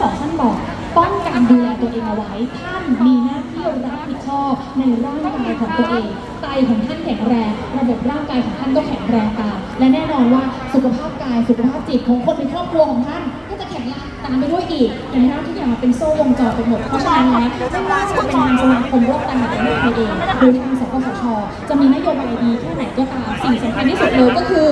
สองท่านบอกป้องกันดูแลตัวเองเอาไว้ท่านมีหน้าที่รับผิดชอบในร่างกายของตัวเองไตของท่านแข็งแรง ระบบร่างกายของท่านก็แข็งแรงตามและแน่นอนว่าสุขภาพกายสุขภาพจิตของคนในครอบครัวของท่านก็จะแข็งแรงตามไปด้วยอีกเห็นไหมคะทุกอย่างมันเป็นโซ่วงจรไปหมดเพราะฉะนั้นแล้วไม่ว่าจะเป็นทางสมาคมโรคตแห่งประเทศไทยเองหรือทางสปสชจะมีนโยบายดีแค่ไหนก็ตามสิ่งสำคัญที่สุดเลยก็คือ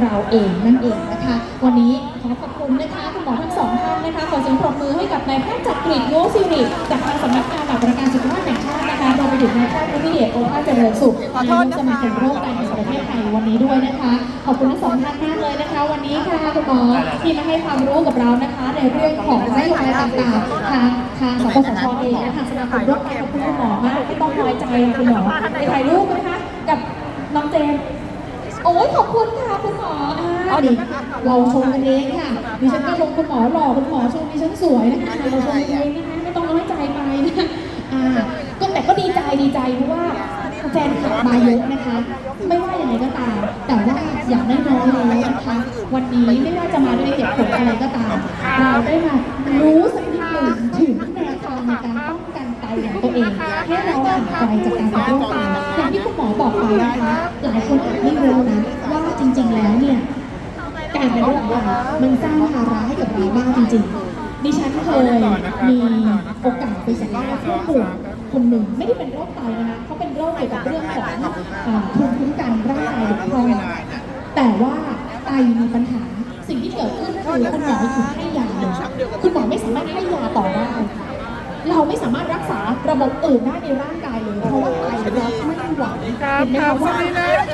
เราเองนั่นเองนะคะ วันนี้ขอขอบคุณนะคะ หมอทั้งสองท่านนะคะขอเสียงปรบมือให้กับนายแพทย์จักริดโนสิริจากทางสำนักงานหลักประกันสุขภาพแห่งชาตินะคะรวมไปถึงนายแพทย์วิเดชโอภาสเจริญสุขนายกสมาคมโรคไตแห่งประเทศไทยวันนี้ด้วยนะคะ ขอบคุณทั้งสองท่านมากเลยนะคะ วันนี้ค่ะคุณหมอที่มาให้ความรู้กับเรานะคะ ในเรื่องของนโยบายต่างๆทางทางสปสชเองและทางสมาคมโรคไตขอบคุณคุณหมอมากไม่ต้องน้อยใจคุณหมอไปถ่ายรูปนะคะกับน้องเจม โอ้ยขอบคุณค่ะคุณหมออ่าดิเราชมกันเองค่ะดิฉันก็ชมคุณหมอหล่อคุณหมอชมดิฉันสวยนะคะเราชมกันเองนะคะไม่ต้องน้อยใจไปนะอ่าก็แต่ก็ดีใจดีใจเพราะว่าแฟนคลับมาเยอะนะคะ ไม่ว่าอย่างไรก็ตาม แต่ว่าอย่างน้อยๆแล้วนะคะ วันนี้ไม่ว่าจะมาด้วยเหตุผลอะไรก็ตาม เราได้มารู้สักนิดหนึ่งถึงแนวทางในการป้องกันไตของตัวเองให้เราห่างไกลจากการเป็นโรคไตอย่างที่ คุณหมอบอกไปนะคะหลายคนอาจไม่รู้นะว่าจริงๆแล้วเนี่ยการเป็นโรคไตมันสร้างภาระให้กับเราบ้างจริงๆ ดิฉันเคยมีโอกาสไปสัมภาษณ์ผู้ป่วยคนหนึ่งไม่ได้เป็นโรคไตนะคะเขาเป็นโรคเกี่ยวกับเรื่องของภูมิคุ้มกันร่างกายบกพร่องแต่ว่าไตมีปัญหาสิ่งที่เกิดขึ้นก็คือคุณหมอหยุดให้ยาเลยคุณหมอไม่สามารถให้ยาต่อได้เราไม่สามารถรักษาระบบอื่นได้ในร่างกายเลยเพราะว่า รับไม่ไหวเห็นไหมคะว่า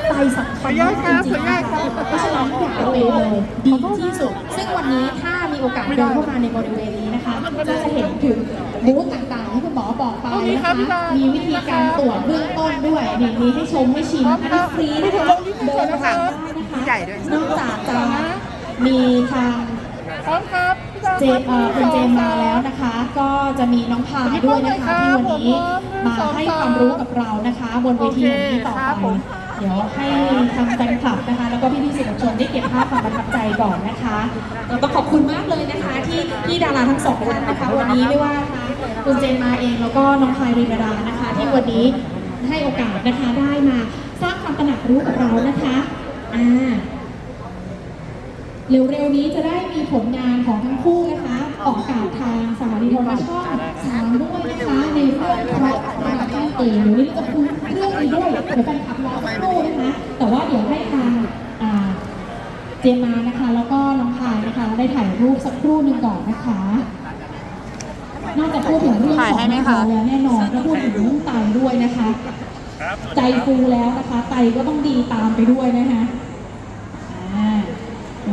ไตสำคัญมากจริงๆเพราะฉะนั้นอย่าเอาเองเลยดีที่สุด ซึ่งวันนี้ถ้ามีโอกาสเดินเข้ามาในบริเวณนี้นะคะก็จะเห็นถึงบูธต่างๆที่คุณหมอบอกไปนะคะมีวิธีการตรวจเบื้องต้นด้วยนี่มีให้ชมให้ชิมอันนี้ฟรีนะคะเดินผ่านได้นะคะนอกจากจะมีทางพร้อมครับ เจมเอ่อคุณเจมมาแล้วนะคะ ก็จะมีน้องพายด้วยนะคะที่วันนี้มาให้ความรู้กับเรานะคะ บนเวทีแห่งนี้ต่อไปเดี๋ยวให้ทางแฟนคลับนะคะ แล้วก็พี่ๆสื่อมวลชนได้เก็บภาพความประทับใจก่อนนะคะเราต้องขอบคุณมากเลยนะคะ ที่ที่ดาราทั้งสองท่านนะคะ วันนี้ไม่ว่านะคะคุณเจมมาเองแล้วก็น้องพายรีนาดานะคะ ที่วันนี้ให้โอกาสนะคะได้มาสร้างความตระหนักรู้กับเรานะคะอ่า เร็วๆนี้จะได้มีผลงานของทั้งคู่นะคะ ออกอากาศทางสถานีโทรทัศน์ช่องสามด้วยนะคะ ในเรื่องเพราะรักนั่นเองเดี๋ยวนี้จะคุยเรื่องนี้ด้วยเดี๋ยวแฟนคลับรอสักครู่นะคะ แต่ว่าเดี๋ยวให้ทางอ่าเจมมานะคะ แล้วก็น้องพายนะคะได้ถ่ายรูปสักครู่หนึ่งก่อนนะคะนอกจากพูดถึงเรื่องของแม่แล้วแน่นอนก็พูดถึงเรื่องไตด้วยนะคะ ใจฟูแล้วนะคะ ไตก็ต้องดีตามไปด้วยนะคะอ่าอย่าง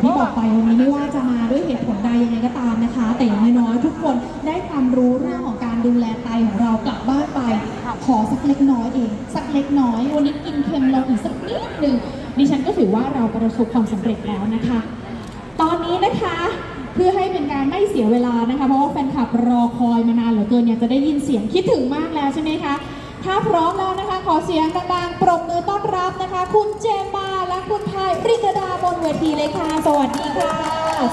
ที่บอกไปวันนี้ไม่ว่าจะมาด้วยเหตุผลใดยังไงก็ตามนะคะ แต่อย่างน้อยๆทุกคนได้ความรู้เรื่องของการดูแลไตของเรากลับบ้านไป ขอสักเล็กน้อยเอง สักเล็กน้อย วันนี้กินเค็มเราอีกสักนิดหนึ่งดิฉันก็ถือว่าเราประสบความสำเร็จแล้วนะคะ ตอนนี้นะคะเพื่อให้เป็นการไม่เสียเวลานะคะเพราะว่าแฟนคลับรอคอยมานานเหลือเกินอยากจะได้ยินเสียงคิดถึงมากแล้วใช่ไหมคะถ้าพร้อมแล้วนะคะ ขอเสียงดังๆปรบมือต้อนรับนะคะ คุณเจมมา ทีเลยค่ะ สวัสดีค่ะ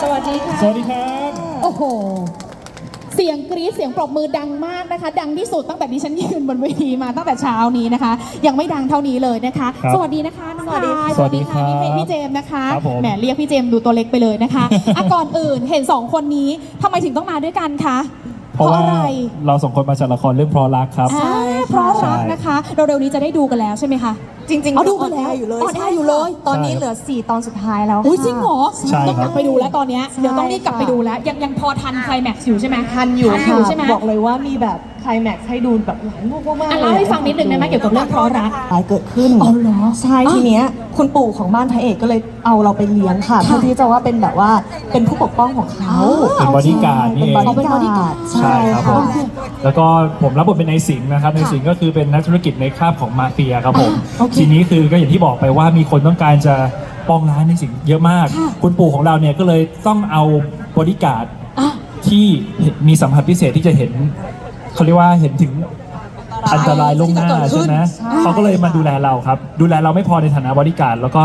สวัสดีค่ะ สวัสดีครับ โอ้โห เสียงกรี๊ดเสียงปรบมือดังมากนะคะ ดังที่สุดตั้งแต่ดิฉันยืนบนเวทีมาตั้งแต่เช้านี้นะคะ ยังไม่ดังเท่านี้เลยนะคะ ครับสวัสดีนะคะน้องพายสวัสดีครับพี่เพพี่เจมส์นะคะครับผม แหมเรียกพี่เจมส์ดูตัวเล็กไปเลยนะคะอะก่อนอื่นเห็นสองคนนี้ทำไมถึงต้องมาด้วยกันคะเพราะว่าอะไร เราสองคนมาจากละครเรื่องเพราะรักครับอ่าเพราะรัก นะคะ เราเร็วๆนี้จะได้ดูกันแล้วใช่ไหมคะ จริงๆเอาดูไปแล้วออนแอร์อยู่เลยออนแอร์อยู่เลย ตอนนี้เหลือ 4 ตอนสุดท้ายแล้วอุ้ยค่ะจริงเหรอใช่ต้องกลับไปดูแล้วตอนเนี้ยใช่เดี๋ยวต้องรีบกลับไปดูแล้ว ยังยังพอทันไคลแม็กซ์อยู่ใช่ไหมทันอยู่ทันอค่ะยู่ใช่ไหมบอกเลยว่ามีแบบไคลแม็กซ์ให้ดูแบบหลายรูปมากๆอะเลยเล่าให้ฟังนิดนึงได้ไหมเกี่ยวกับเรื่องเพราะรัก ตายเกิดขึ้นอ๋อเหรอใช่ทีเนี้ยคุณปู่ของบ้านพระเอกก็เลยเอาเราไปเลี้ยงค่ะเพื่อที่จะว่าเป็นแบบว่าเป็นผู้ปกป้องของเขาเป็นบอดี้การ์ดนี่เป็นเองบอดี้การ์ดใช่ครับผมค่ะ แล้วก็ผมรับบทเป็นนายสิงห์นะครับนายสิงห์ก็คือเป็นนักธุรกิจในคราบของมาเฟียครับผม โอเคทีนี้คือก็อย่างที่บอกไปว่ามีคนต้องการจะปองร้ายในายสิงห์เยอะมาก ค่ะ คุณปู่ของเราเนี่ยก็เลยต้องเอาบอดี้การ์ดอะ ที่มีสัมผัสพิเศษที่จะเห็นเขาเรียกว่าเห็นถึงอันตรายล่วงหน้าที่จะเกิดขึ้นใช่ไหมใช่ เขาก็เลยมาดูแลเราครับ ดูแลเราไม่พอในฐานะบริการดแล้วก็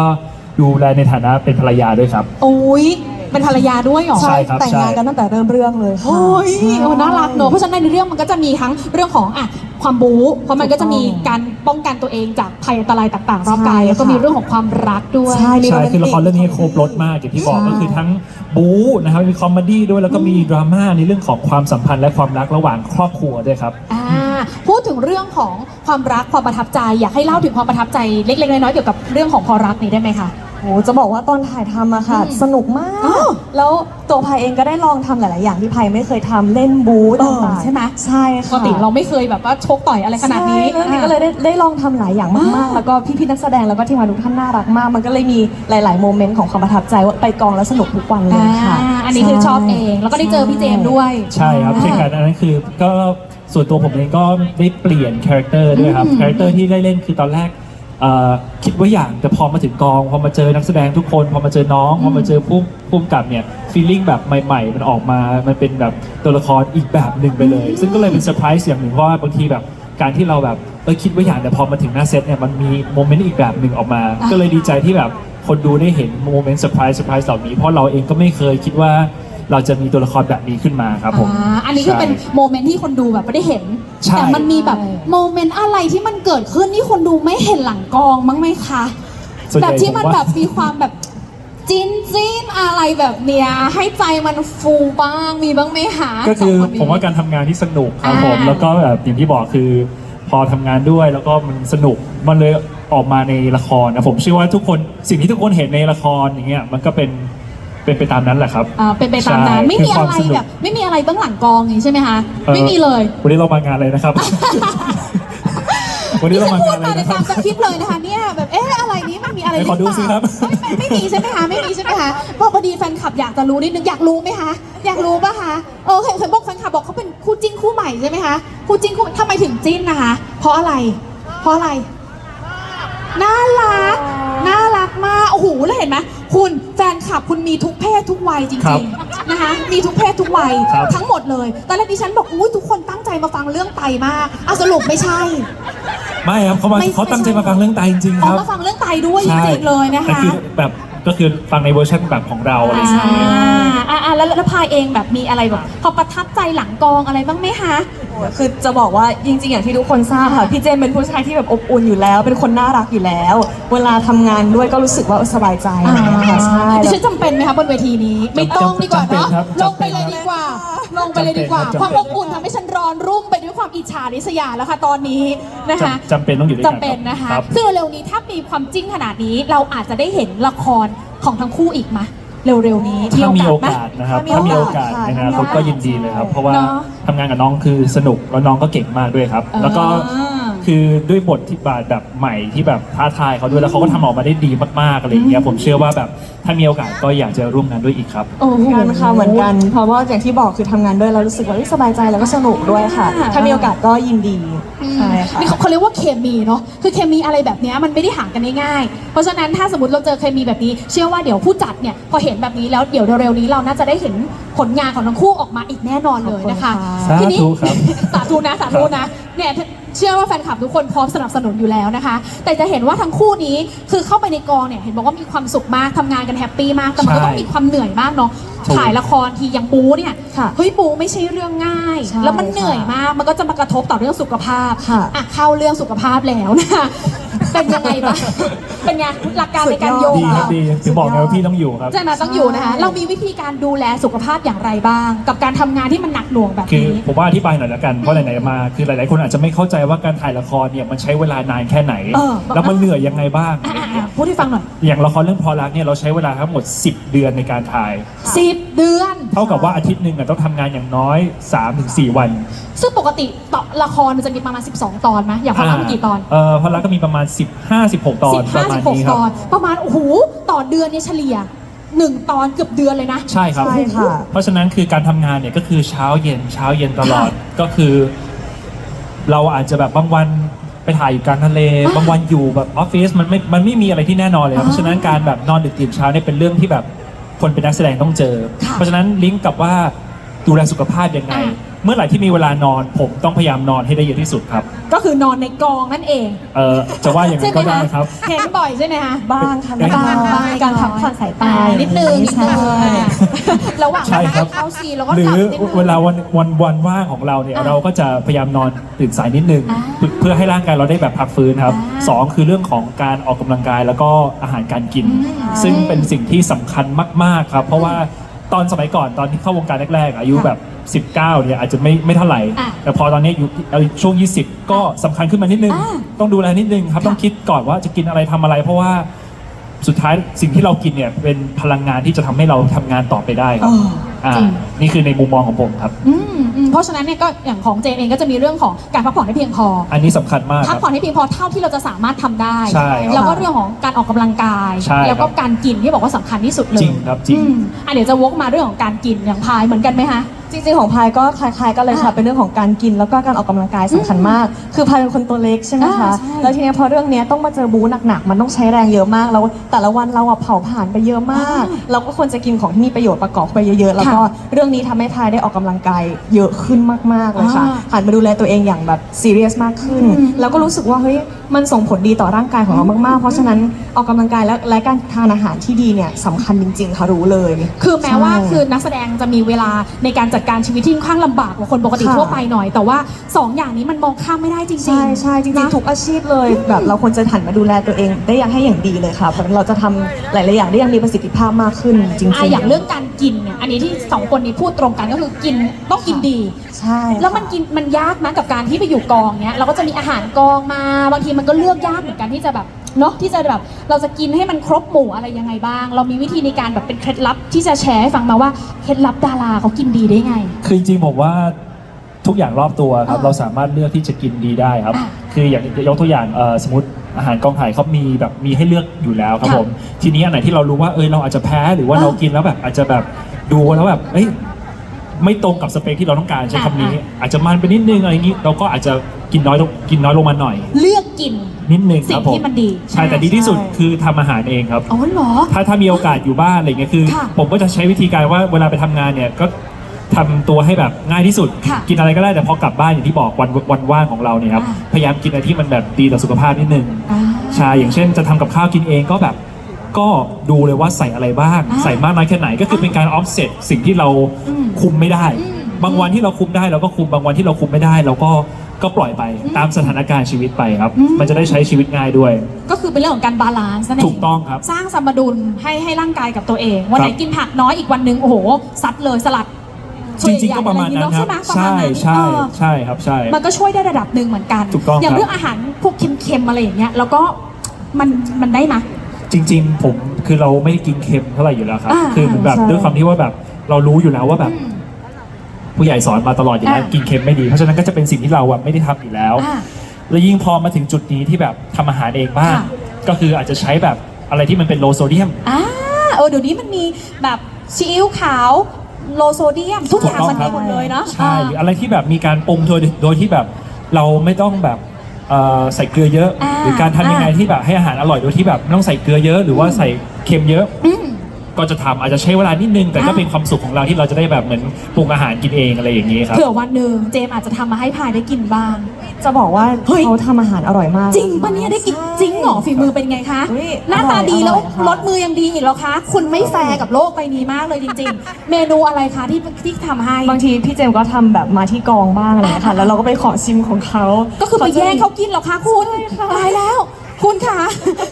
ดูแลในฐานะเป็นภรรยาด้วยครับ โอ้ย เป็นภรรยาด้วยเหรอใช่ครับแต่งงานกันตั้งแต่เริ่มเรื่องเลยค่ะโอ้ยใช่โอ้น่ารักเนอะเพราะฉะนั้นในเรื่องมันก็จะมีทั้งเรื่องของอะความบู๊เพราะมันก็จะมีการป้องกันตัวเองจากภัยอันตรายต่างๆรอบกายใช่แล้วก็มีค่ะเรื่องของความรักด้วยใช่มีใช่โมเมนคือละครติกเรื่องนี้ครบรถมากอย่างที่บอกใช่ก็คือทั้งบู๊นะครับมีคอมเมดี้ด้วยแล้วก็มีดราม่าในเรื่องของความสัมพันธ์และความรักระหว่างครอบครัวด้วยครับอ่าพูดถึงเรื่องของความรักความประทับใจ อยากให้เล่าถึงความประทับใจเล็กๆน้อยๆเกี่ยวกับเรื่องของพอรักนี้ได้ไหมคะ โหจะบอกว่าตอนถ่ายทำอะค่ะอืมสนุกมาอ้ากวแล้วตัวพายเองก็ได้ลองทำหลาย ๆ อย่างที่พายไม่เคยทำเล่นบูธเออต่างๆใช่ไหมใช่ปค่ะกติเราไม่เคยแบบว่าชกต่อยอะไรขนาดนี้ ใช่เรื่องนี้ก็เลยได้ได้ลองทำหลายอย่างมาก ๆ แล้วก็พี่ ๆ นักแสดงแล้วก็ทีมงานทุกท่านน่ารักมาก มันก็เลยมีหลาย ๆ โมเมนต์ของความประทับใจว่าไปกองแล้วสนุกทุกวันเลยค่ะ อ่าอันนี้คือชอบเอง แล้วก็ได้เจอพี่เจมส์ด้วย ใช่ครับเช่นกันอันนั้นคือก็ส่วนตัวผมเองก็ได้เปลี่ยนคาแรคเตอร์ด้วยครับอืมคาแรคเตอร์ที่ได้เล่นคือตอนแรกเอ่อ คิดว่าอย่างแต่พอมาถึงกอง พอมาเจอนักแสดงทุกคน พอมาเจอน้อง พอมาเจอผู้ผู้กำกับเนี่ยฟีลลิ่งแบบใหม่ๆ มันออกมามันเป็นแบบตัวละครอีกแบบหนึ่งไปเลย ซึ่งก็เลยเป็นเซอร์ไพรส์อย่างหนึ่งเพราะว่าบางทีแบบการที่เราแบบเออคิดว่าอย่างแต่พอมาถึงหน้าเซตเนี่ยมันมีโมเมนต์อีกแบบหนึ่งออกมา ก็เลยดีใจที่แบบคนดูได้เห็นโมเมนต์เซอร์ไพรส์เซอร์ไพรส์เหล่านี้เพราะเราเองก็ไม่เคยคิดว่า เราจะมีตัวละครแบบนี้ขึ้นมาครับผมอ่าอันนี้คือเป็นโมเมนต์ที่คนดูแบบไม่ได้เห็น ใช่ แต่มันมีแบบโมเมนต์อะไรที่มันเกิดขึ้นที่คนดูไม่เห็นหลังกองมั้งไหมคะ ส่วนใหแบญ่บที่มันผว่า แบบมีความแบบจินจินอะไรแบบเนี้ยให้ใจมันฟูบ้างมีบ้างไหมคะก็คือสงนนี้ ผมว่าการทำงานที่สนุกครับผม อ่า แล้วก็แบบอย่างที่บอกคือพอทำงานด้วยแล้วก็มันสนุกมันเลยออกมาในละครนะผมเชื่อว่าทุกคนสิ่งที่ทุกคนเห็นในละครอย่างเงี้ยมันก็เป็น เป็นไปตามนั้นแหละครับ อ่าเป็นไปตามนั้นใช่ไม่มีคืออะความไรสนุกแบบ ไม่มีอะไรเบื้องหลังกองอย่างนี้ใช่ไหมคะอ่อไม่มีเลยวันนี้เรามางานอะไรนะครับ วันนี้นี่เราฉันมางาพูนดอะไรมาในนะครัตามบสคริปต์เลยนะคะเนี่ยแบบเอ๊ะอะไรนี้มันมีอะไรไหนขอดูสิครับหอเปล่าเอ้ยไม่ไม่มีใช่ไหมคะไม่มีใช่ไหมคะเพราะพอดีแฟนคลับอยากจะรู้นิดนึงอยากรู้ไหมคะอยากรู้ปะคะเออเห็นเห็นบอกแฟนคลับบอกเขาเป็นคู่จิ้นคู่ใหม่ใช่ไหมคะคู่จิ้นคู่ทำไมถึงจิ้นนะคะ เพราะอะไร เพราะอะไรน่ารักน่ารัก มาก โอ้โหแล้วเห็นไหมคุณแฟนคลับคุณมีทุกเพศทุกวัยจครัริบงๆนะคะ มีทุกเพศทุกวัยครับ ทั้งหมดเลย ตอนแรกดิฉันบอกอุ้ยทุกคนตั้งใจมาฟังเรื่องไตมากอะสรุปไม่ใช่ ไม่ครับเขามาไม่เขาตั้งใจไม่ใช่ มาฟังเรื่องไตจริงๆอคอกรับมาฟังเรื่องไตด้วยจใช่ริงๆเลยนะแต่คะคือแบบก็คือฟังในเวอร์ชันแบบของเราอะไรอย่างอ่าเงี้ย อ่าอ่าแล้วแล้วพายเองแบบมีอะไรแบบพอประทับใจหลังกองอะไรบ้างไหมคะ คือจะบอกว่าจริงๆ อย่างที่ทุกคนทราบค่ะพี่เจมส์เป็นผู้ชายที่แบบอบอุ่นอยู่แล้ว เป็นคนน่ารักอยู่แล้ว เวลาทำงานด้วยก็รู้สึกว่าสบายใจอะไรอย่างเงี้ยค่ะใช่ ดิฉันจำเป็นไหมคะบนเวทีนี้ ไม่ต้องดีกว่าเนาะจำเป็นครับลงไปเลยดีกว่า ลงไปเลยดีกว่า จำเป็นครับ ความอบอุ่นทำให้ฉันร้อนรุ่มไปด้วยความอิจฉาริษยาแล้วค่ะตอนนี้นะคะจำจำเป็นต้องอยู่ด้วยกันจำเป็นนะคะรับ ซึ่งเร็วๆนี้ถ้ามีความจริงขนาดนี้เราอาจจะได้เห็นละครของทั้งคู่อีกไหม เร็วๆนี้ถ้ามีโอไหกาสนะครับถ้าถ้ามีมีโอโอกาสกาสค่ะในอนาคตก็ยินดีเลยครับ เพราะว่าเนอะ ทำงานกับน้องคือสนุกแล้วน้องก็เก่งมากด้วยครับ แล้วก็ อ่า คือด้วยบทที่บาทแบบใหม่ที่แบบท้าทายเขาด้วยแล้วเขาก็ทำออกมาได้ดีมากๆอะไรอย่างเงี้ยผมเชื่อว่าแบบถ้ามีโอกาสก็อยากจะร่วมงานด้วยอีกครับ โอ้โหเหมือนกันค่ะเหมือนกัน เพราะว่าอย่างที่บอกคือทำงานด้วยเรารู้สึกว่าเฮ้ยสบายใจแล้วก็สนุกด้วยค่ะ อ่า ถ้ามีโอกาสก็ยินดีใช่ค่ะ นี่เขาเขาเรียกว่าเคมีเนาะ คือเคมีอะไรแบบเนี้ยมันไม่ได้ห่างกันง่ายๆ เพราะฉะนั้นถ้าสมมติเราเจอเคมีแบบนี้ เชื่อว่าเดี๋ยวผู้จัดเนี่ยพอเห็นแบบนี้แล้วเดี๋ยวเร็วๆนี้เราน่าจะได้เห็นผลงานของทั้งคู่ออกมาอีกแน่นอนเลยนะคะ ขอบคุณค่ะ ทีนี้ สาธุครับ สาธุนะสาธุนะ เนี่ย เชื่อว่าแฟนคลับทุกคนพร้อมสนับสนุนอยู่แล้วนะคะ แต่จะเห็นว่าทั้งคู่นี้คือเข้าไปในกองเนี่ยเห็นบอกว่ามีความสุขมากทำงานกันแฮปปี้มากแต่มันก็ต้องมีความเหนื่อยมากเนาะถูกถ่ายละครทีอย่างปูเนี่ยค่ะเฮ้ยปูไม่ใช่เรื่องง่าย ใช่แล้วมันเหนื่อยมากมันก็จะมากระทบต่อเรื่องสุขภาพค่ะ อะเข้าเรื่องสุขภาพแล้วนะ เป็นยังไงบ้างเป็นไงหลักการในการโยงดีครับเราดีถึงบอกไงว่าพี่ต้องอยู่ครับ ใช่ไหมต้องอยู่นะคะ เรามีวิธีการดูแลสุขภาพอย่างไรบ้าง กับการทำงานที่มันหนักหน่วงแบบคือนี้ผมว่าอธิบายหน่อยละกัน เพราะไหนๆมา คือหลายๆคนอาจจะไม่เข้าใจว่าการถ่ายละครเนี่ยมันใช้เวลานานแค่ไหนเออแล้วมันเหนื่อยยังไงบ้างอะอะอะ พูดให้ฟังหน่อยอย่างละครเรื่องพอรักเนี่ยเราใช้เวลาทั้งหมด 10 เดือนในการถ่าย สิบเดือน เท่ากับว่าอาทิตย์หนึ่งอะต้องทำงานอย่างน้อย 3-4 วันซึ่งปกติต่อละครมันจะมีประมาณ 12 ตอนไหมอย่างพอรักมีกี่ตอนเออพอรักก็มีประมาณ 15-16 ตอนสิบประห้ามาสิณบหกนี้ครัตบอน ประมาณ โอ้โห ต่อเดือนเนี่ยเฉลี่ยหนึ่งตอนเกือบเดือนเลยนะ ใช่ครับ ใช่ค่ะ เพราะฉะนั้นคือการทำงานเนี่ยก็คือเช้าเย็นเช้าเย็นตลอดก็คือ เราอาจจะแบบบางวัน ไปถ่ายอยู่กลางทะเลอ่าบางวันอยู่แบบออฟฟิศมันไม่มันไม่มีอะไรที่แน่นอนเลยครับอ่าเพราะฉะนั้นการแบบนอนดึกตื่นเช้าเนี่ยเป็นเรื่องที่แบบคนเป็นนักแสดงต้องเจอค่ะเพราะฉะนั้นลิงก์กับว่า ดูแลสุขภาพยังไง อะ เมื่อไหร่ที่มีเวลานอน ผมต้องพยายามนอนให้ได้เยอะที่สุดครับก็คือนอนในกองนั่นเองเออจะว่าอย่างนั้นก็ได้ครับ เห็นบ่อยใช่ไหมคะ บ้างค่ะบ้างบ้าง การพักผ่อนสายตาอ่านิดนึงนิดนึงใช่ระหว่างใช่ครับ เข้าซีนแล้วก็หหรืลัอบนิดนึง เวลาวันวันวันว่างของเราเนี่ยอะเราก็จะพยายามนอนตื่นสายนิดนึง อ่าเพื่อเพื่อให้ร่างกายเราได้แบบพักฟื้นครับอ่าสองคือเรื่องของการออกกำลังกายแล้วก็อาหารการกิน อืมซึ่งเป็นสิ่งที่สำคัญมาก ๆ ครับ เพราะว่า ตอนสมัยก่อนตอนที่เข้าวงการแรกๆ อายุแบบ 19เนี่ยอาจจะไม่ไม่เท่าไหร่ อะแต่พอตอนนี้อยู่เอาช่วง 20 ก็สำคัญขึ้นมานิดนึง อ่าต้องดูแลนิดนึงครับ ค่ะต้องคิดก่อนว่าจะกินอะไรทำอะไร เพราะว่าสุดท้ายสิ่งที่เรากินเนี่ยเป็นพลังงานที่จะทำให้เราทำงานต่อไปได้ครับ อ๋อ อ่าจริง นี่คือในมุมมองของผมครับ อืมอืมเพราะฉะนั้นเนี่ยก็อย่างของเจนเองก็จะมีเรื่องของการพักผ่อนให้เพียงพอ อันนี้สำคัญมากคพักรับ ผ่อนให้เพียงพอเท่าที่เราจะสามารถทำได้ ใช่ครับแล้วก็เรื่องของการออกกำลังกาย ใช่ครับ แล้วก็การกินที่บอกว่าสำคัญที่สุดเลยจริงครับจริง อืมอะเดี๋ยวจะวกมาเรื่องของการกินอย่างพายเหมือนกันไหมคะ จริงๆของพายก็คล้ายๆกันเลยค่ะอะ เป็นเรื่องของการกินแล้วก็การออกกำลังกายสำคัญมาก คือพายเป็นคนตัวเล็กใช่ไหมอ่าคะใช่แล้วทีเนี้ยพอเรื่องเนี้ยต้องมาเจอบู๊หนักๆ มันต้องใช้แรงเยอะมาก แล้วแต่ละวันเราอะเผาผ่านไปเยอะมากอ่าเราก็ควรจะกินของที่มีประโยชน์ประกอบไปเยอะๆ แล้วก็ค่ะเรื่องนี้ทำให้พายได้ออกกำลังกายเยอะขึ้นมากๆเลยค่ะอ่าหันมาดูแลตัวเองอย่างแบบซีเรียสมากขึ้นอืมแล้วก็รู้สึกว่าเฮ้ย มันส่งผลดีต่อร่างกายของเรามากๆ เพราะฉะนั้นออกกำลังกายและและการทานอาหารที่ดีเนี่ยสำคัญจริง ๆ ค่ะรู้เลย คือแม้ว่าใช่คือนักแสดงจะมีเวลาในการจัดการชีวิตที่ค่อนข้างลำบากกว่าคนปกติค่ะ ทั่วไปหน่อย แต่ว่าสองอย่างนี้มันมองข้ามไม่ได้จริงๆใช่ใช่จริงนะ ๆทุกอาชีพเลย แบบเราควรจะหันมาดูแลตัวเองได้อย่างให้อย่างดีเลยค่ะเพราะเราจะทำหลาย ๆ อย่างได้อย่างมีประสิทธิภาพมากขึ้นจริง อะๆ อย่างเรื่องการกินเนี่ยอันนี้ที่สองคนนี้พูดตรงกันก็คือกินต้องกินดี ใช่แล้วมันกินมันยากนะกับการที่ไปอยู่กองเนี้ยเราก็จะมีอาหารกองมาบางทีมันก็เลือกยากเหมือนกันที่จะแบบเนาะที่จะแบบเราจะกินให้มันครบหมู่อะไรยังไงบ้าง เรามีวิธีในการแบบเป็นเคล็ดลับที่จะแชร์ให้ฟังมาว่าเคล็ดลับดาราเขากินดีได้ไง คือจริงๆผมว่าทุกอย่างรอบตัวครับอ่าเราสามารถเลือกที่จะกินดีได้ครับอ่าคืออย่างยกตัวอย่างเอ่อสมมติอาหารกองถ่ายเขามีแบบมีให้เลือกอยู่แล้วครับค่ะผม ทีนี้อันไหนที่เรารู้ว่าเออเราอาจจะแพ้หรือว่าอ่าเรากินแล้วแบบอาจจะแบบดูแล้วแบบเอ้ย ไม่ตรงกับสเปคที่เราต้องการใช้อ่าคำนี้อ่าอาจจะมันไปนิดนึงอะไรอย่างนี้ เราก็อาจจะกินน้อยลงกินน้อยลงมาหน่อย เลือกกิน นิดนึงสิ่คงรับผมที่มันดีใช่แต่ดีที่สุดใช่ คือทำอาหารเองครับ อ๋อเหรอ ถ้าถ้ามีโอกาสอยู่บ้านอะไรเงี้ยคือ ค่ะผมก็จะใช้วิธีการว่าเวลาไปทำงานเนี่ยก็ทำตัวให้แบบง่ายที่สุด ค่ะกินอะไรก็ได้แต่พอกลับบ้านอย่างที่บอกวันวันว่างของเราเนี่ยครับอ่า พยายามกินอะไรที่มันแบบดีต่อสุขภาพนิดนึงอ่า ใช่อย่างเช่นจะทำกับข้าวกินเองก็แบบ ก็ดูเลยว่าใส่อะไรบ้าง อ่าใส่มากน้อยแค่ไหนก็คือเป็นการออฟเซตสิ่งที่เราอืมคุมไม่ได้ อืมบางวันที่เราคุมได้เราก็คุมบางวันที่เราคุมไม่ได้ เราก็ก็ปล่อยไปตามสถานการณ์ชีวิตไปครับ อืม มันจะได้ใช้ชีวิตง่ายด้วย ก็คือเป็นเรื่องของการบาลานซ์นั่นเองถูกต้องครับ สร้างสมดุลให้ให้ร่างกายกับตัวเอง วันไหนครับกินผักน้อยอีกวันหนึงโอ้โหซัดเลยสลัดจริง ๆ ก็ประมาณนั้นครับ ใช่ใช่ไหมประมาณนั้นใช่เออ ใช่ครับใช่ มันก็ช่วยได้ระดับหนึ่งเหมือนกัน ถูกต้องอย่างครับ เรื่องอาหารพวกเค็มๆอะไรอย่างเงี้ย แล้วก็มันมันได้ไหมย จริง ๆ ผมคือเราไม่ได้กินเค็มเท่าไหร่อยู่แล้วครับ อ่าคือเหมือนแบบใช่ ด้วยความที่ว่าแบบเรารู้อยู่แล้วว่าแบบอืมผู้ใหญ่สอนมาตลอดอยู่แล้วอ่ากินเค็มไม่ดี เพราะฉะนั้นก็จะเป็นสิ่งที่เราอะไม่ได้ทำอยู่แล้ว อ่าแล้วยิ่งพอมาถึงจุดนี้ที่แบบทำอาหารเองบ้าง ค่ะ ก็คืออาจจะใช้แบบอะไรที่มันเป็นโลโซเดียม อ่าเออเดี๋ยวนี้มันมีแบบซีอิ๊วขาวโลโซเดียม ทุกอย่างมันมีหมดเลยเนาะใช่หรืออะไรที่แบบมีการปรุงโดยโดยที่แบบเราไม่ต้องแบบ เอ่อใส่เกลือเยอะ อ่าหรือการทำยังไงอ่าที่แบบให้อาหารอร่อยโดยที่แบบไม่ต้องใส่เกลือเยอะ หรือว่าใส่เค็มเยอะ อืม ก็จะทำอาจจะใช้เวลานิดนึง แต่ก็อ่าเป็นความสุขของเราที่เราจะได้แบบเหมือนปรุงอาหารกินเองอะไรอย่างนี้ครับ เผื่อวันหนึ่งเจมส์อาจจะทำมาให้พายได้กินบ้าง จะบอกว่าเฮ้ย เขาทำอาหารอร่อยมาก จริงปะเนี่ยได้กินจริงเหรอฝีมือเป็นไงคะ อุ๊ยหน้าตาอร่อยดีแล้วอร่อยค่ะ รสมือยังดีอีกแล้วคะ คุณไม่แฟร์กับโลกใบนี้มากเลยจริง ๆ เมนูอะไรคะที่ที่ทำให้ บางทีพี่เจมส์ก็ทำแบบมาที่กองบ้างอะไรอย่างเงี้ยค่ะ แล้วเราก็ไปขอชิมของเขา ก็คือไปแย่งเขากินเหรอคะคุณใช่ค่ะ ตายแล้ว คุณคะ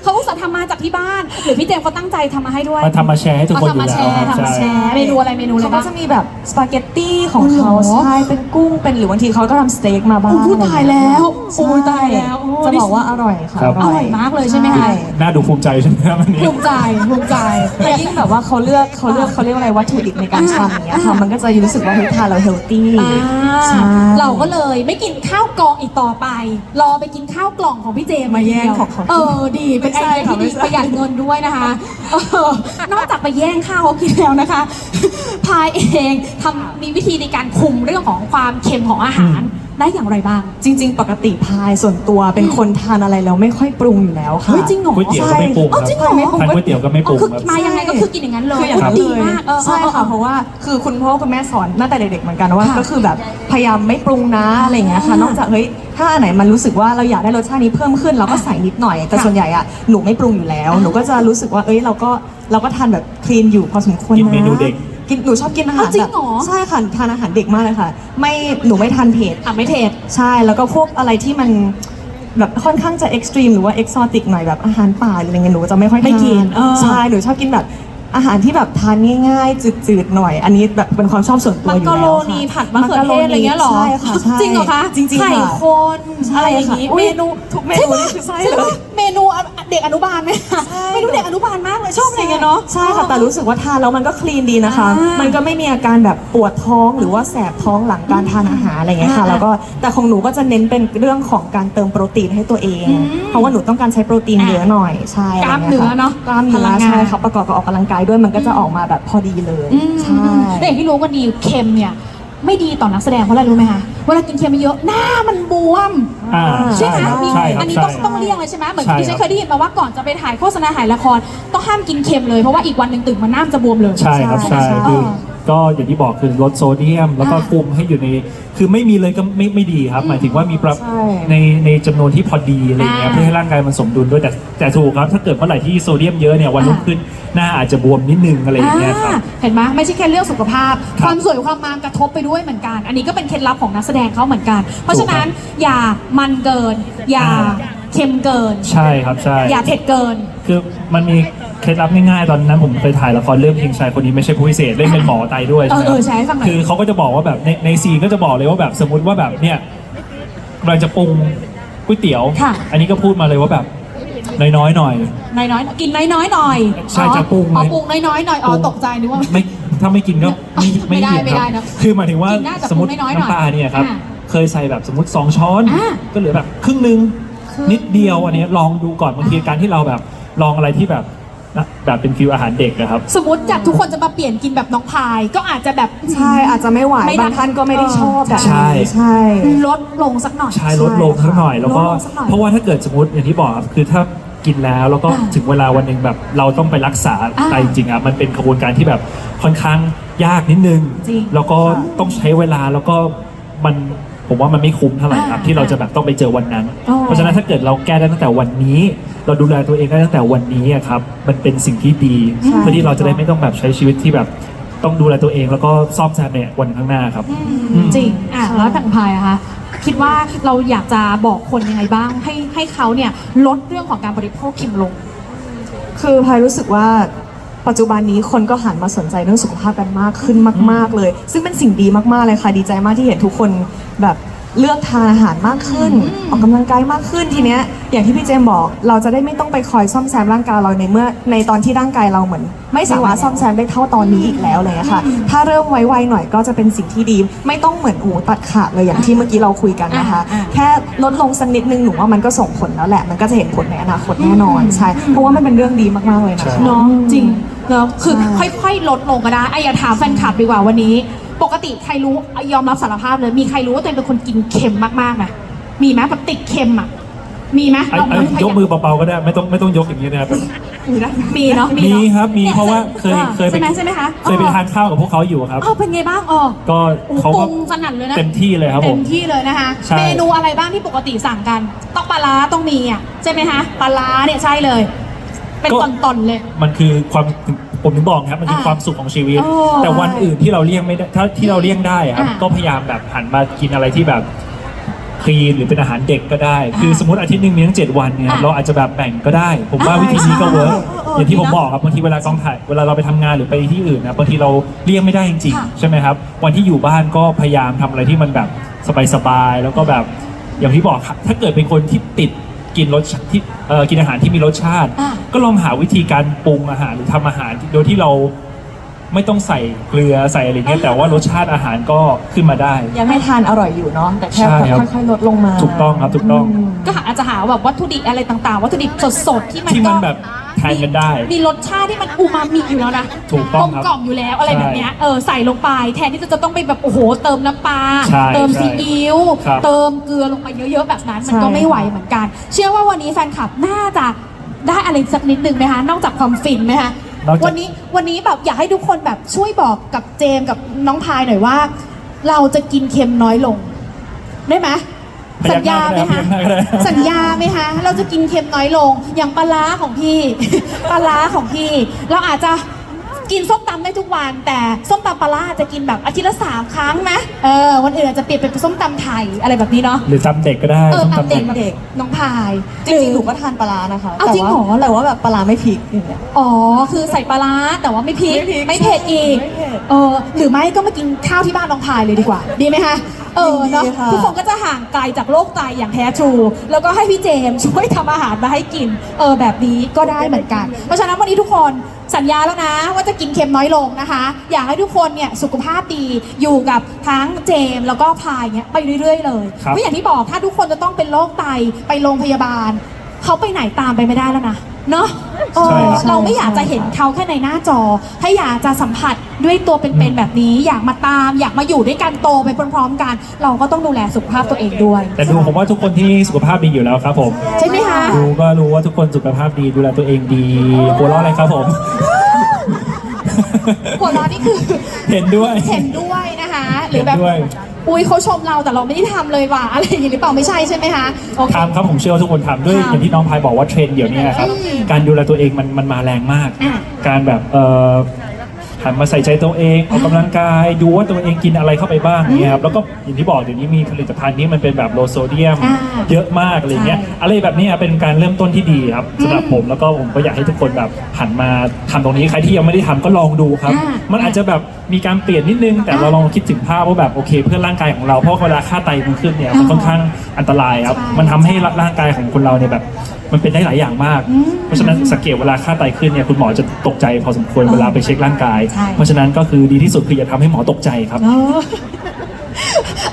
เขาอุตส่าห์ทำมาจากที่บ้านหรือพี่เจมส์เขาตั้งใจทำมาให้ด้วย มาทำมาแชร์ให้ทุกคนอยู่มาแล้วทำมาแชร์ครับทำมาแชใช่ ร์เมนูอะไรเมนูอะไรเขาก็บ้าง จะมีแบบสปาเกตตี้ของเขาอ๋อเหรอใช่เป็นกุ้งเป็นหรือบางทีเขาก็ทำสเต็กมาบ้างโอ้พูดตายแล้วใช่โอ้ตายแล้วโอ้จะบอกว่าอร่อยค่ะครับ อร่อยมากเลยใช่ไหมคะน่าดูภูมิใจใช่ไหมครับวันนี้ ภูมิใจภูมิใจ แต่ยิ่งแบบว่าเขาเลือกเขาเลือกเขาเรียกอะไรวัตถุดิบในการทำอย่างเงี้ยค่ะมันก็จะรู้สึกว่าเฮ้ยทานเราเฮลตี้อ่าใช่ เราก็เลยไม่กินข้าวกล่องอีกต่อไป รอไปกินข้าวกล่องของพี่เจมส์มาแย่งของเขาเออดีเป็นไอไม่ใช่เดียที่ดีค่ะไม่ใช่ ประหยัดเงินด้วยนะคะเออนอกจากไปแย่งข้าวเขากินแล้วนะคะ พายเองทำมีวิธีในการคุมเรื่องของความเค็มของอาหาร ได้อย่างไรบ้าง จริง ๆ ปกติพายส่วนตัวเป็นคนทานอะไรแล้วไม่ค่อยปรุงอยู่แล้วค่ะ เฮ้ยจริงเหรอก๋วยเตี๋ยวก็ไม่ปรุงอ๋อจริงเหรอ ทานก๋วยเตี๋ยวก็ไม่ปรุงคือครับ มายังไงก็คือกินอย่างนั้นเลยคืออย่างนั้นดีเลยมากเออใช่เออเอค่ะอเพราะว่าคือคุณพ่อคุณแม่สอนตั้งแต่เด็กๆเหมือนกันว่าค่ะก็คือแบบพยายามไม่ปรุงนะอะไรอย่างเงี้ยค่ะ อ่านนอกจากเฮ้ยถ้าอันไหนมันรู้สึกว่าเราอยากได้รสชาตินี้เพิ่มขึ้นเราก็ใส่นิดหน่อย แต่ค่ะส่วนใหญ่อะหนูไม่ปรุงอยู่แล้วอ่าหนูก็จะรู้สึกว่าเอ้ยเราก็เราก็ทานแบบคลีนอยู่พอสมควรกินนะเมนูเด็ก กินหนูชอบกินอาหารอ้าวจริงแบบเหรอใช่ค่ะทานอาหารเด็กมากเลยค่ะ ไม่หนูไม่ทานเผ็ด อะไม่เทศใช่แล้วก็พวกอะไรที่มันแบบค่อนข้างจะเอ็กซ์ตรีมหรือว่าเอ็กซอติกหน่อยแบบอาหารป่าหรืออะไรเงี้ยหนูจะไม่ค่อยไม่ทานกินเออใช่หนูชอบกินแบบ อาหารที่แบบทานง่ายๆ จืดๆหน่อย อันนี้แบบเป็นความชอบส่วนตัวมังอยู่กรแล้วโรค่ะนีผัดมะเขือเทศอะไรเงี้ยเหรอใช่ค่ะใช่จริงเหรอคะจริงๆไข่ค่ะ คนใช่อะไรอย่างค่ะงี้อุ๊เมยนูทุกเมนูนี่คือใช่เลยปะเมนูเด็กอนุบาลไหมคะใช่เมนูเด็กอนุบาลมากเลยชอบอะไรเงี้ยเนาะ ใช่ค่ะแต่รู้สึกว่าทานแล้วมันก็คลีนดีนะคะ อ่ามัมันก็ไม่มีอาการแบบปวดท้องหรือว่าแสบท้องหลังการทานอาหารอะไรเงี้ยค่ะอ่าแล้วก็แต่ของหนูก็จะเน้นเป็นเรื่องของการเติมโปรตีนให้ตัวเอง อืมเพราะว่าหนูต้องการใช้โปรตีนเยอะหน่อยใช่กล้ามเนื้อเนอะกล้ามเนื้พลัองงาน ใช่ค่ะประกอบกับออกกำลังกายด้วยมันก็จะออกมาแบบพอดีเลยอืมใช่แต่อย่างที่รู้กันดีเค็มเนี่ย ไม่ดีต่อนักแสดงเพราะอะไรรู้ไหมคะเวลากินเค็มเยอะหน้ามันบวม อ่าใช่ไหมมีใช่ครับอันนี้ใช่ ต้องต้องเลี่ยงเลยใช่ไหมเหมือนใช่ที่ฉันครับเคยได้ยินมาว่าก่อนจะไปถ่ายโฆษณาถ่ายละครต้องห้ามกินเค็มเลยเพราะว่าอีกวันหนึ่งตื่นมาหน้ามันจะบวมเลย ใช่ครับใช่ใช่ใช่คือ ก็อย่างที่บอกคือลดโซเดียม แล้วก็อ่าคุมให้อยู่ใน คือไม่มีเลยก็ไม่ไม่ดีครับ หมายถึงว่ามีปรับใช่ในในจำนวนที่พอดีอะไรเงี้ยอ่า เพื่อให้ร่างกายมันสมดุลด้วยแต่แต่ถูกครับ ถ้าเกิดเมื่อไหร่ที่โซเดียมเยอะเนี่ยวันรุ่งอ่าขึ้นหน้าอาจจะบวมนิดนึงอะไรอย่างเงี้ยครับ อ่าเห็นไหมไม่ใช่แค่เรื่องสุขภาพ ครับความสวยความงามกระทบไปด้วยเหมือนกัน อันนี้ก็เป็นเคล็ดลับของนักแสดงเขาเหมือนกัน เพราะฉะนั้นอย่ามันเกิน อย่าอ่า เค็มเกิน ใช่ครับใช่ อย่าเผ็ดเกิน คือมันมี เคล็ดลับง่ายๆตอนนั้นผมเคยถ่ายละครเรื่องเพียงชายคนนี้ไม่ใช่ผู้พิเศษเล่นเป็นหมอไตด้วยใช่ไหมเออเออใช่ให้ฟังหน่อย คือเขาก็จะบอกว่าแบบในในซีนก็จะบอกเลยว่าแบบสมมติว่าแบบเนี่ยเราจะปรุงก๋วยเตี๋ยว ค่ะ อันนี้ก็พูดมาเลยว่าแบบน้อยๆหน่อย น้อยๆกินน้อยๆหน่อยใช่อ๋อจะปรุงอ๋อเลยปรุงน้อยๆหน่อยอ๋อปรุงตกใจนึกว่า ไม่ถ้าไม่กินก็ไม่ไม่ได้กินไม่คได้รับนะคือหมายถึงว่ากินได้แต่สมมติปรุงน้อยๆหน่อยน้ำปลาเนี่ยครับอ่าเคยใส่แบบสมมติสองช้อน อ่าก็เหลือแบบครึ่งหนึงครึ่งนิดเดียวอันนี้ลองดูก่อนบางทีการที่เราแบบลองอะไรที่แบบนะ แบบเป็นฟิวอาหารเด็กนะครับ สมมติจากทุกคนจะมาเปลี่ยนกินแบบน้องพาย ก็อาจจะแบบใช่อาจจะไม่ไหวไม่ได้บางท่านก็ไม่ได้ชอบแบบใช่ นี้ใช่ ลดลงสักหน่อย ใช่ลดลงสักหน่อยแล้วก็ลดลงสักหน่อยเพราะว่าถ้าเกิดสมมติอย่างที่บอกครับคือถ้ากินแล้วแล้วก็อ่าถึงเวลาวันหนึ่งแบบเราต้องไปรักษาอ่าไตจริงๆอะมันเป็นกระบวนการที่แบบค่อนข้างยากนิดนึง จริงแล้วก็ต้องใช้เวลาแล้วก็มัน ผมว่ามันไม่คุ้มเท่าไหร่ครับอ่าที่เราจะแบบต้องไปเจอวันนั้น อ๋อ เพราะฉะนั้นถ้าเกิดเราแก้ได้ตั้งแต่วันนี้ เราดูแลตัวเองได้ตั้งแต่วันนี้อะครับมันเป็นสิ่งที่ดีใช่ เพื่อที่เราจะได้ไม่ต้องแบบใช้ชีวิตที่แบบต้องดูแลตัวเอง แล้วก็ซ่อมแซมในวันข้างหน้าครับอืมจริงอะแล้วทางพายอะคะคิดว่าเราอยากจะบอกคนยังไงบ้าง ให้ให้เขาเนี่ยลดเรื่องของการบริโภคเค็มลง คือพายรู้สึกว่า ปัจจุบันนี้คนก็หันมาสนใจเรื่องสุขภาพกันมากขึ้นมาก ๆ เลย ซึ่งเป็นสิ่งดีมากๆเลยค่ะ ดีใจมากที่เห็นทุกคนแบบเลือกทานอาหารมากขึ้น ออกกำลังกายมากขึ้นทีเนี้ยอย่างที่พี่เจมส์บอกเราจะได้ไม่ต้องไปคอยซ่อมแซมร่างกายเราในเมื่อในตอนที่ร่างกายเราเหมือน ไม่สามารถซ่อมแซมได้เท่าตอนนี้อีกแล้วเลยอะค่ะ ถ้าเริ่มไวๆหน่อยก็จะเป็นสิ่งที่ดี ไม่ต้องเหมือนอูตัดขาดเลยอย่างที่เมื่อกี้เราคุยกันนะคะอ่าแค่ลดลงสักนิดนึงหนูว่ามันก็ส่งผลแล้วแหละมันก็จะเห็นผลในอนาคตแน่นอนใช่เพราะว่ามันเป็นเรื่องดีมากๆเลยนะคะเนาะจริง เนาะคือใช่ค่อยๆ ลดลงก็ได้ไอ้อย่าถามแฟนคลับดีกว่าวันนี้ ปกติใครรู้ยอมรับสารภาพเลย มีใครรู้ว่าตัวเองเป็นคนกินเค็มมากๆไหมมีไหมแบบติดเค็มอะ มีไหมไอ้ลองไอ้ลองยกมือเบาๆก็ได้ไม่ต้องไม่ต้องยกอย่างนี้นะครับมีเนาะมีเนาะครับมีเพราะว่าเคยอ่เคยไปใช่ไหมใช่ไหมคะเคยไปทานข้าวกับพวกเขาอยู่ครับอ๋อเป็นไงบ้างอ๋อก็โอ้เขาปก็รุงสนั่นเลยนะเต็มที่เลยครับผเต็มมที่เลยนะคะใช่เมนูอะไรบ้างที่ปกติสั่งกัน ต้องปลาร้าต้องมีอะใช่ไหมคะปลาร้าเนี่ยใช่เลย เป็นตอนๆเลย มันคือความผมถึงบอกครับมันคืออ่าความสุขของชีวิต โอ้แต่วันอื่นที่เราเลี่ยงไม่ได้ถ้าที่เราเลี่ยงได้อะครับอ่าก็พยายามแบบหันมากินอะไรที่แบบคลีนหรือเป็นอาหารเด็กก็ได้ คือสมมติอาทิตย์หนึ่งมีทั้งเจ็ดวันเนี่ยอ่าเราอาจจะแบบแบ่งก็ได้ ผมว่าอ่าวิธีนี้ก็เวิร์กใช่เออเอออย่างที่ผมดีนะบอกครับบางทีเวลากองถ่ายเวลาเราไปทำงานหรือไปที่อื่นนะบางทีเราเลี่ยงไม่ได้จริงค่ะ ๆใช่ไหมครับวันที่อยู่บ้านก็พยายามทำอะไรที่มันแบบสบายๆแล้วก็แบบอย่างที่บอกครับถ้าเกิดเป็นคนที่ติด กินรสชาติที่เอ่อกินอาหารที่มีรสชาติ อ่าก็ลองหาวิธีการปรุงอาหารหรือทำอาหารที่โดยที่เราไม่ต้องใส่เกลือใส่อะไรเงี้ยแต่ว่ารสชาติอาหารก็ขึ้นมาได้ ยังให้ทานอร่อยอยู่เนาะแต่แค่ใช่ครับ ค่อยๆลดลงมาถูกต้องครับถูกต้อง มก็หาอาจจะหาแบบวัตถุดิบอะไรต่างๆ วัตถุดิบสดๆที่มันที่มันก็แบบ ททนกันได้ มีรสชาติที่มันอูมามิอยู่แล้วนะถูกต้องครับกลมกล่อมอยู่แล้วอะไรแบบเนี้ยเออใส่ลงไป แทนที่จะต้องไปแบบโอ้โหเติมน้ำปลาใช่เติมใช่ซีอิ๊วครับเติมเกลือลงไปเยอะๆแบบนั้น มันใช่ก็ไม่ไหวเหมือนกัน เชื่อว่าวันนี้แฟนคลับน่าจะได้อะไรสักนิดนึงไหมคะ นอกจากความฟินไหมคะนอกจาก วันนี้วันนี้แบบอยากให้ทุกคนแบบช่วยบอกกับเจมส์กับน้องพายหน่อยว่า เราจะกินเค็มน้อยลง ได้ไหมพยั สักญหน้าญาไหมก็คะได้พยักหน้าก็ได้สัญญาไหมคะ เราจะกินเค็มน้อยลง อย่างปลาร้าของพี่ ปลาร้าของพี่ เราอาจจะกินส้มตำได้ทุกวัน แต่ส้มตำปลาร้าอาจจะกินแบบอาทิตย์ละสามครั้งไหมเออวันอื่นอาจจะเปลี่ยนเป็นส้มตำไทยอะไรแบบนี้เนาะหรือตำเด็กก็ได้เออส้มตำเด็กตำเด็กน้องพายจริงๆหนูก็ทานปลาร้านะคะเอาจริงแต่ว่าเหรอแต่ว่าแบบปลาร้าไม่พริกอย่างเงี้ยอ๋อคือใส่ปลาร้าแต่ว่าไม่พริกไม่พริกไม่เผ็ดอีกไม่เผ็ดเออหรือไม่ก็มากินข้าวที่บ้านน้องพายเลยดีกว่า ดีไหมคะ เออเนาะดีค่ะ ทุกคนก็จะห่างไกลจากโรคไตอย่างแท้ทรูแล้วก็ให้พี่เจมส์ช่วยทำอาหารมาให้กิน เออแบบนี้ก็ได้เหมือนกัน เพราะฉะนั้นวันนี้ทุกคนสัญญาแล้วนะ ว่าจะกินเค็มน้อยลงนะคะ อยากให้ทุกคนเนี่ยสุขภาพดีอยู่กับทั้งเจมส์แล้วก็พายเนี่ยไปเรื่อยๆเลยครับ เพราะอย่างที่บอกถ้าทุกคนจะต้องเป็นโรคไตไปโรงพยาบาลเขาไปไหนตามไปไม่ได้แล้วนะ เนาะเออใช่ครับ เราไม่อยากจะเห็นเขาแค่ในหน้าจอ ถ้าอยากจะสัมผัสด้วยตัวเป็นๆแบบนี้ อยากมาตาม อยากมาอยู่ด้วยกันโตไปพร้อมๆกัน เราก็ต้องดูแลสุขภาพตัวเองด้วย แต่ดูผมว่าทุกคนที่สุขภาพดีอยู่แล้วครับผมใช่ไหมคะ ดูก็รู้ว่าทุกคนสุขภาพดีดูแลตัวเองดีหัวเราะอะไรครับผม หัวเราะนี่คือ เห็นด้วย เห็นด้วยนะคะ หรือแบบเห็นด้วย อุ้ยเขาชมเราแต่เราไม่ได้ทำเลยว่ะอะไรอย่างนี้หรือเปล่าไม่ใช่ใช่ไหมคะโอเค ทำครับผมเชื่อว่าทุกคนทำด้วยทำอย่างที่น้องพายบอกว่าเทรนด์เดี๋ยวนี้ครับอืมการดูแลตัวเองมันมันมาแรงมาก อะการแบบเอ่อ หันมาใส่ใจตัวเองออกกำลังกายดูว่าตัวเองกินอะไรเข้าไปบ้างเนี่ยครับแล้วก็อย่างที่บอกเดี๋ยวนี้มีผลิตภัณฑ์ที่มันเป็นแบบโลโซเดียม อ่าเยอะมากอะไรเงี้ยใช่อะไรแบบเนี้ยเป็นการเริ่มต้นที่ดีครับสำหรับผมแล้วก็ผมก็อยากให้ทุกคนแบบหันมาทำตรงนี้ใครที่ยังไม่ได้ทำก็ลองดูครับ อ่ามันอาจจะแบบมีการเปลี่ยนนิดนึง แต่อ่าเราลองคิดถึงภาพว่าแบบโอเค เพื่อร่างกายของเราเพราะเวลาค่าไตมันขึ้นเนี่ยมันค่อนข้างอันตรายครับใช่ มันทำให้ร่างกายของคนเราเนี่ยแบบมันเป็นได้หลายอย่างมากอืมเพราะฉะนั้นสังเกตเวลาค่าไตขึ้นเนี่ยคุณหมอจะตกใจพอสมควรเออเวลาไปเช็คร่างกาย ใช่ เพราะฉะนั้นก็คือดีที่สุดคืออย่าทำให้หมอตกใจครับเออ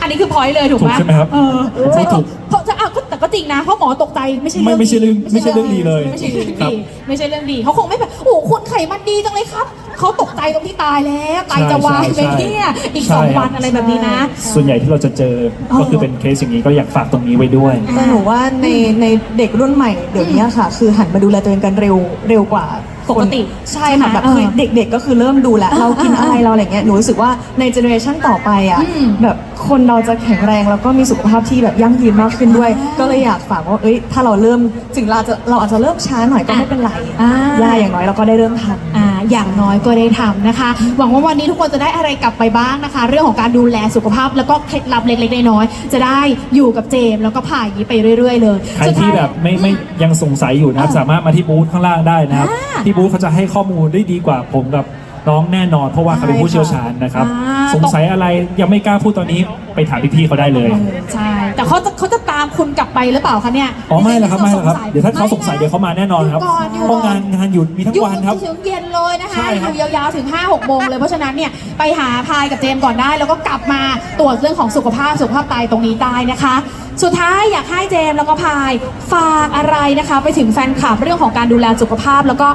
อันนี้คือพอยต์เลยถูกไหมถูกใช่ไหมครับเออใช่ถูก เพราะจะอะ ก็แต่ก็จริงนะเพราะหมอตกใจไม่ใช่ไม่เรื่องไม่ใช่เรื่องไม่ใช่เรื่องดีเลยไม่ใช่เรื่องครัดีบไม่ใช่เรื่องดีเขาคงไม่แบบโอ้โหคุณไขมันดีจังเลยครับเขาตกใจตรงที่ตายแล้วไตจะวายไปใช่ใช่เนี่ยอีกใช่สองครับ วันอะไรแบบนี้นะ ส่วนใหญ่ที่เราจะเจอก็คือเป็นเคสอย่างนี้ก็อยากฝากตรงนี้ไว้ด้วย แต่หนูว่าในในเด็กรุ่นใหม่เดี๋ยวนี้ค่ะ คือหันมาดูแลตัวเองกันเร็วเร็วกว่าปกติใช่ค่ะใช่ไหมแบบคือเออเด็กๆก็คือเริ่มดูแลอ่าเรากินอะไรอ่าเราอะไรเงี้ยหนูรู้สึกว่าในเจเนอเรชันต่อไปอะอืมแบบ คนเราจะแข็งแรงแล้วก็มีสุขภาพที่แบบยั่งยืนมากขึ้นด้วยอ่าก็เลยอยากฝากว่าเอ้ยถ้าเราเริ่มถึงเราจะเราอาจจะเริ่มช้าหน่อยก็ไม่เป็นไรอ่า ย่าอย่างน้อยเราก็ได้เริ่มทำ อ่าอย่างน้อยก็ได้ทำนะคะ หวังว่าวันนี้ทุกคนจะได้อะไรกลับไปบ้างนะคะ เรื่องของการดูแลสุขภาพแล้วก็เคล็ดลับเล็กๆน้อยๆจะได้อยู่กับเจมส์แล้วก็ผ่านอย่างนี้ไปเรื่อย ๆ เลยใครสุดท้าที่ย แบบไม่ไม่ยังสงสัยอยู่นะครับ อ่าสามารถมาที่บูธข้างล่างได้นะครับ อ่า ที่บูธเขาจะให้ข้อมูลได้ดีกว่าผมกับ น้องแน่นอนเพราะว่าเขาเป็นผู้เชี่ยวชาญนะครับ อ่า สงสัยอะไรยังไม่กล้าพูดตอนนี้ไปถามพี่ๆเขาได้เลยใช่ แต่เขาจะเขาจะตามคุณกลับไปหรือเปล่าคะเนี่ยอ๋อไม่หรอกครับไม่หรอกครับ เดี๋ยวถ้าเขาสงสัยไม่นะเดี๋ยวเขามาแน่นอนครับอยู่ก่อนอยู่เพราะก่อนงานงานหยุดมีทั้งวันครับอยู่ถึงเย็นเลยนะคะใช่ครับอยู่ยาวๆถึง 5 6โมงเลย เพราะฉะนั้นเนี่ยไปหาพายกับเจมส์ก่อนได้ แล้วก็กลับมาตรวจเรื่องของสุขภาพสุขภาพไตตรงนี้ได้นะคะ สุดท้ายอยากให้เจมส์แล้วก็พายฝากอะไรนะคะ ไปถึงแฟนคลับเรื่องของการดูแลสุขภาพ แล้วก็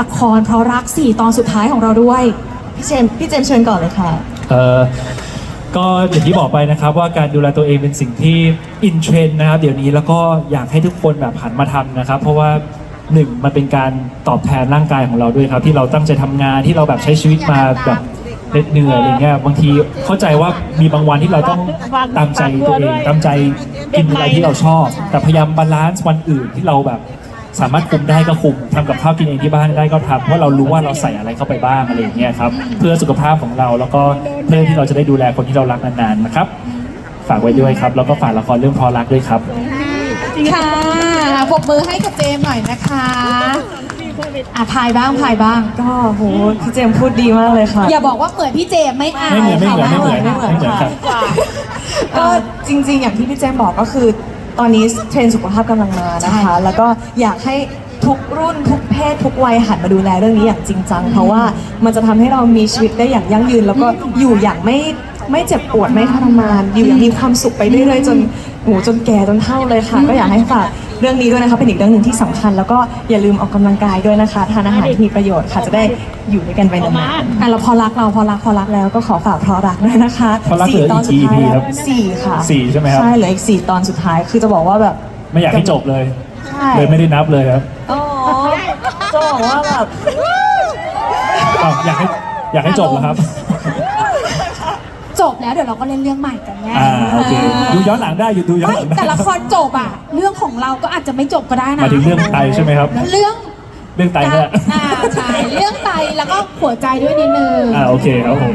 ละครเพราะรัก4ตอนสุดท้ายของเราด้วย พี่เจมส์พี่เจมส์เชิญก่อนเลยค่ะ เออก็อย่างที่บอกไปนะครับว่าการดูแลตัวเองเป็นสิ่งที่อินเทรนด์นะครับเดี๋ยวนี้แล้วก็อยากให้ทุกคนแบบหันมาทำนะครับ เพราะว่าหนึ่งมันเป็นการตอบแทนร่างกายของเราด้วยครับที่เราตั้งใจทำงานที่เราแบบใช้ชีวิตมาแบบเหน็ดเหนื่อยอะไรเงี้ยบางทีเข้าใจว่ามีบางวันที่เราต้องตามใจตัวเองตามใจกินอะไรที่เราชอบ แต่พยายามบาลานซ์วันอื่นที่เราแบบ สามารถคุมได้ก็คุมทำกับข้าวกินเองที่บ้านได้ก็ทำเพราะเรารู้ว่าเราใส่อะไรเข้าไปบ้างอะไรอย่างเงี้ยครับเพื่อสุขภาพของเราแล้วก็เพื่อที่เราจะได้ดูแลคนที่เรารักนานๆนะครับ ฝากไว้ด้วยครับแล้วก็ฝากละครเรื่องพอรักด้วยครับค่ะปรบมือให้กับเจมส์หน่อยนะคะอะพายบ้างพายบ้าง ก็โหพี่เจมส์พูดดีมากเลยค่ะ อย่าบอกว่าเหมือนพี่เจมส์ไม่เอาไม่เหมือนไม่เหมือนค่ะไม่เหมือนไม่เหมือนไม่เหมือนครับ ก็จริง ๆ อย่างที่พี่เจมส์บอกก็คือ ตอนนี้เทรนด์สุขภาพกำลังมานะคะใช่แล้วก็อยากให้ทุกรุ่นทุกเพศทุกวัยหันมาดูแลเรื่องนี้อย่างจริงจัง เพราะว่ามันจะทำให้เรามีชีวิตได้อย่างยั่งยืน แล้วก็อยู่อย่างไม่ไม่เจ็บปวดไม่ทรมาน อยู่อย่างมีความสุขไปเรื่อยๆจน โหจนแก่จนเฒ่าเลยค่ะ ก็อยากให้ฝากเรื่องนี้ด้วยนะคะเป็นอีกเรื่องหนึ่งที่สำคัญ แล้วก็อย่าลืมออกกำลังกายด้วยนะคะทานอาหารที่มีประโยชน์ค่ะจะได้อยู่ด้วยกันไปนานๆอะเราพอรักเราพอรักพอรักแล้วก็ขอฝากเพราะรักด้วยนะคะเพราะรักเหลืออีกสี่ตอนสุดท้ายกี่ EP ครับสี่ค่ะสี่ใช่ไหมครับ ใช่เหลืออีกสี่ตอนสุดท้ายคือจะบอกว่าแบบไม่อยากให้จบเลย ใช่เลยไม่ได้นับเลยครับอ๋อจะบอกว่าแบบ อ้าวอยากให้อยากให้จบเหรอครับ จบแล้วเดี๋ยวเราก็เล่นเรื่องใหม่กันแน่อ่าโอเคดูย้อนหลังได้อยู่ดูย้อนไม่หลังได้แต่ละครจบอะ เรื่องของเราก็อาจจะไม่จบก็ได้หนะ มายถึงเรื่องไตใช่ไหมครับ เรื่องเรื่องไตการเนี่ยอ่าใช่เรื่องไตแล้วก็หัวใจด้วยนิดนึง อ่าโอเคครับผม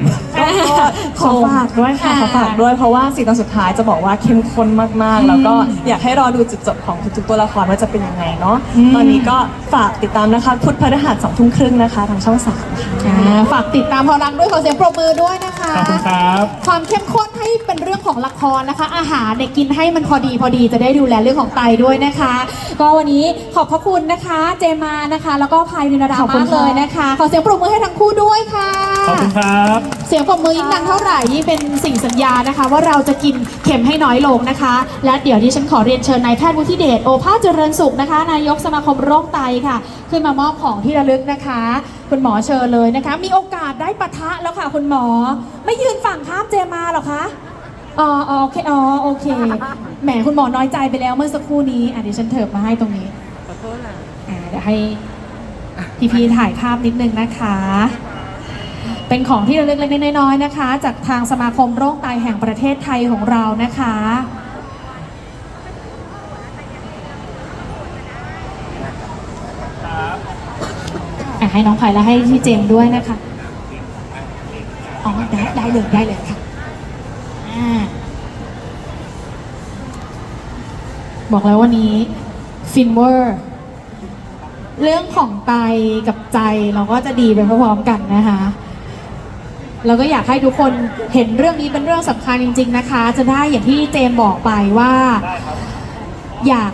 ก็ขอฝากด้วยค่ะอ่าขอฝากด้วยเพราะว่าสี่ตอนสุดท้ายจะบอกว่าเข้มข้นมากๆ แล้วก็อยากให้รอดูจุดจบของทุกๆตัวละครว่าจะเป็นยังไงเนาะตอนนี้ก็ฝากติดตามนะคะพุธพฤหัสสองทุ่มครึ่งนะคะ ทางช่องสามค่ะ อ่าฝากติดตามพอรักด้วยขอเสียงปรบมือด้วยนะคะ ขอบคุณครับ ความเข้มข้นให้เป็นเรื่องของละครนะคะ อาหารเนี่ยกินให้มันพอดีพอดีจะได้ดูแลเรื่องของไตด้วยนะคะ ก็วันนี้ขอบพระคุณนะคะ เจมานะคะแล้วก็พายวินาดาขอบคุมาณกค่ะเลยนะคะ ขอเสียงปรบมือให้ทั้งคู่ด้วยค่ะ ขอบคุณครับ เสียงปรบมือยิ่งดังเท่าไหร่ยิ่งเป็นสิ่งสัญญานะคะ ว่าเราจะกินเข็มให้น้อยลงนะคะ และเดี๋ยวที่ฉันขอเรียนเชิญนายแพทย์วุฒิเดชโอภาสเจริญสุขนะคะ นายกสมาคมโรคไตค่ะ ขึ้นมามอบของที่ระลึกนะคะ คุณหมอเชิญเลยนะคะ มีโอกาสได้ปะทะแล้วค่ะคุณหมอ ไม่ยืนฝั่งข้ามเจมาหรอคะอ๋ออ๋อโอเคอ๋อโอเคแหมคุณหมอน้อยใจไปแล้วเมื่อสักครู่นี้อะเดี๋ยวฉันเถิบมาให้ตรงนี้อ่าเดี๋ยวให้ พี่พีถ่ายภาพนิดนึงนะคะ เป็นของที่ระลึกเล็กๆน้อยๆนะคะ จากทางสมาคมโรคไตแห่งประเทศไทยของเรานะคะ ให้น้องไผ่และให้พี่เจมด้วยนะคะอ๋อได้ได้เลยได้เลยค่ะบอกแล้ววันนี้ฟินเวอร์ เรื่องของไตกับใจเราก็จะดีไปพร้อมๆกันนะคะเราก็อยากให้ทุกคนเห็นเรื่องนี้เป็นเรื่องสำคัญจริง ๆนะคะ จะได้อย่างที่เจมส์บอกไปว่า อยาก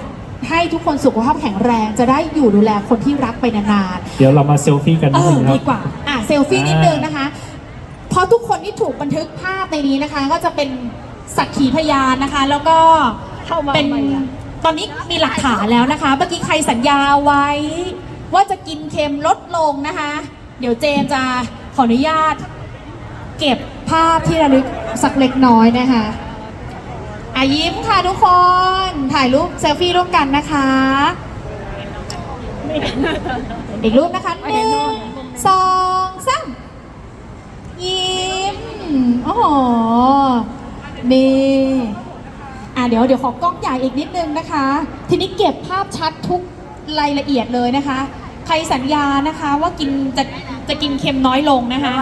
ให้ทุกคนสุขภาพแข็งแรงจะได้อยู่ดูแลคนที่รักไปนานเดี๋ยวเรามาเซลฟี่กันๆเอนิดนึองครัดีบกว่า อะเซลฟี่นิดนึงนะคะ เพราะทุกคนที่ถูกบันทึกภาพในนี้นะคะ ก็จะเป็นสักขีพยานนะคะ แล้วก็เป็น ตอนนี้มีหลักฐานแล้วนะคะ เมื่อกี้ใครสัญญาไว้ ว่าจะกินเค็มลดลงนะคะ เดี๋ยวเจมส์จะขออนุญาต เก็บภาพที่ระลึกสักเล็กน้อยนะคะอายิ้มค่ะทุกคน ถ่ายรูปเซลฟี่ร่วมกันนะคะ อีกรูปนะคะหนึ่งสองสามยิ้ม โอ้โหนี่ อะเดี๋ยวเดี๋ยวขอกล้องใหญ่อีกนิดนึงนะคะ ทีนี้เก็บภาพชัดทุกรายละเอียดเลยนะคะ ใครสัญญานะคะว่ากินจะจะกินเค็มน้อยลงนะคะ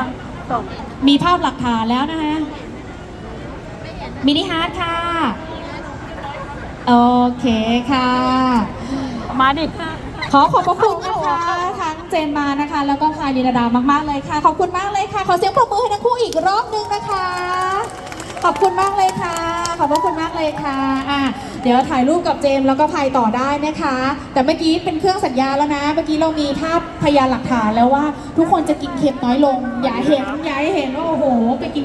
มีภาพหลักฐานแล้วนะคะมินิฮาร์ดค่ะ โอเคค่ะ มาดิขอขอบพระคุณนะคะทั้งเจนมานะคะ แล้วก็พายลีนาดามาก ๆ เลยค่ะ ขอบคุณมากเลยค่ะ ขอเสียงปรบมือให้ทั้งคู่อีกรอบนึงนะคะ ขอบคุณมากเลยค่ะ ขอบพระคุณมากเลยค่ะอะ เดี๋ยวถ่ายรูปกับเจมส์แล้วก็พายต่อได้นะคะ แต่เมื่อกี้เป็นเครื่องสัญญาแล้วนะ เมื่อกี้เรามีภาพพยานหลักฐานแล้วว่า ทุกคนจะกินเค็มน้อยลง อย่าเห็นอย่าให้เห็นว่าโอ้โหไปกิน